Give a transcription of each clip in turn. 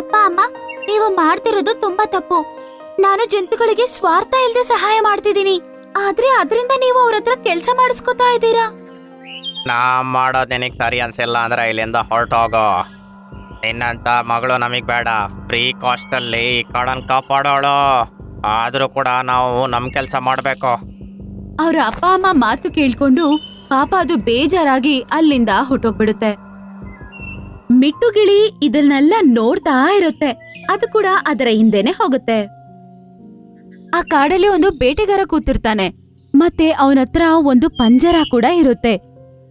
ಅಪ್ಪ ಅಮ್ಮ ನೀವು ಮಾಡ್ತಿರೋದು ತುಂಬಾ ತಪ್ಪು. ನಾನು ಜಂತುಗಳಿಗೆ ಸ್ವಾರ್ಥ ಇಲ್ಲದೆ ಸಹಾಯ ಮಾಡ್ತಿದ್ದೀನಿ. ಆದ್ರೆ ಅದರಿಂದ ನೀವು ಅವ್ರ ಹತ್ರ ಕೆಲಸ ಮಾಡಿಸ್ಕೊತಾ ಇದ್ದೀರಾ? ನಾ ಮಾಡೋದು ನಿನಗೆ ಸರಿ ಅನ್ಸಿಲ್ಲ ಅಂದ್ರೆ ಇಲ್ಲಿಂದ ಹೊರಟೋಗೋ. ನಿನ್ನಂತ ಮಗಳು ನಮಗೆ ಬೇಡ. ಫ್ರೀ ಕಾಸ್ಟಲ್ಲಿ ಈ ಕಾಡನ್ನು ಕಾಪಾಡೋಳು. ಆದರೂ ಕೂಡ ನಾವು ನಮ್ಮ ಕೆಲಸ ಮಾಡಬೇಕು. ಅವ್ರ ಅಪ್ಪ ಅಮ್ಮ ಮಾತು ಕೇಳ್ಕೊಂಡು ಪಾಪ ಅದು ಬೇಜಾರಾಗಿ ಅಲ್ಲಿಂದ ಹೊಟ್ಟೋಗ್ಬಿಡುತ್ತೆ ಮಿಟ್ಟುಗಿಳಿ ಇದನ್ನೆಲ್ಲ ನೋಡ್ತಾ ಇರುತ್ತೆ. ಅದು ಕೂಡ ಅದರ ಹಿಂದೆನೆ ಹೋಗುತ್ತೆ. ಆ ಕಾಡಲ್ಲಿ ಒಂದು ಬೇಟೆಗಾರ ಕೂತಿರ್ತಾನೆ. ಮತ್ತೆ ಅವನತ್ರ ಒಂದು ಪಂಜರ ಕೂಡ ಇರುತ್ತೆ.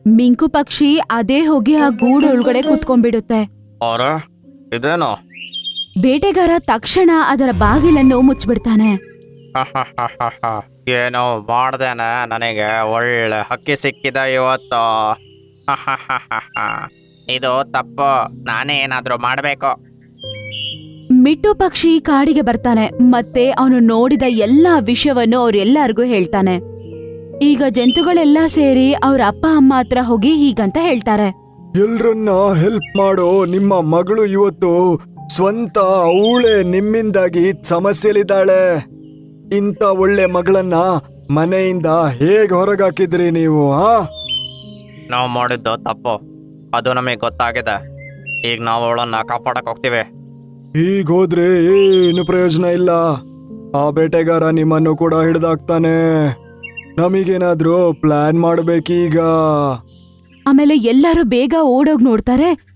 ಮಿಂಕು ಪಕ್ಷಿ ಅದೇ ಹೋಗಿ ಆ ಗೂಡು ಒಳಗಡೆ ಕೂತ್ಕೊಂಡ್ಬಿಡುತ್ತೆ. ಇದೇನು? ಬೇಟೆಗಾರ ತಕ್ಷಣ ಅದರ ಬಾಗಿಲನ್ನು ಮುಚ್ಚಿಬಿಡ್ತಾನೆ. ಏನೋ ಮಾಡ್ದೇನೆ ನನಗೆ. ಒಳ್ಳೆ ಹಕ್ಕಿ ಸಿಕ್ಕಿದ ಇವತ್ತು. ಇದು ತಪ್ಪು. ನಾನೇ ಏನಾದರೂ ಮಾಡಬೇಕು. ಮಿಟ್ಟು ಪಕ್ಷಿ ಕಾಡಿಗೆ ಬರ್ತಾನೆ ಮತ್ತೆ ಅವನು ನೋಡಿದ ಎಲ್ಲಾ ವಿಷಯವನ್ನು ಅವ್ರೆಲ್ಲರಿಗೂ ಹೇಳ್ತಾನೆ. ಈಗ ಜಂತುಗಳೆಲ್ಲ ಸೇರಿ ಅವ್ರ ಅಪ್ಪ ಅಮ್ಮ ಹತ್ರ ಹೋಗಿ ಹೀಗಂತ ಹೇಳ್ತಾರೆ. ಎಲ್ರನ್ನ ಹೆಲ್ಪ್ ಮಾಡೋ ನಿಮ್ಮ ಮಗಳು ಇವತ್ತು ಸ್ವಂತ ಅವಳೆ ನಿಮ್ಮಿಂದಾಗಿ ಸಮಸ್ಯೆಲಿದ್ದಾಳೆ ಇಂಥ ಒಳ್ಳೆ ಮಗಳನ್ನ ಮನೆಯಿಂದ ಹೇಗೆ ಹೊರಗಾಕಿದ್ರಿ ನೀವು ಹಾ ನಾವು ಮಾಡಿದ್ದು ತಪ್ಪು. ಅದು ನಮಗೆ ಗೊತ್ತಾಗಿದೆ. ಈಗ ನಾವು ಅವಳನ್ನ ಕಾಪಾಡಕ್ ಹೋಗ್ತೀವಿ. ಹೋದ್ರೆ ಏನು ಪ್ರಯೋಜನ ಇಲ್ಲ? ಆ ಬೇಟೆಗಾರ ನಿಮ್ಮನ್ನು ಕೂಡ ಹಿಡ್ದಾಕ್ತಾನೆ. ನಮಗೇನಾದ್ರೂ ಪ್ಲಾನ್ ಮಾಡ್ಬೇಕೀಗ. ಆಮೇಲೆ ಎಲ್ಲರೂ ಬೇಗ ಓಡೋಗ್ ನೋಡ್ತಾರೆ.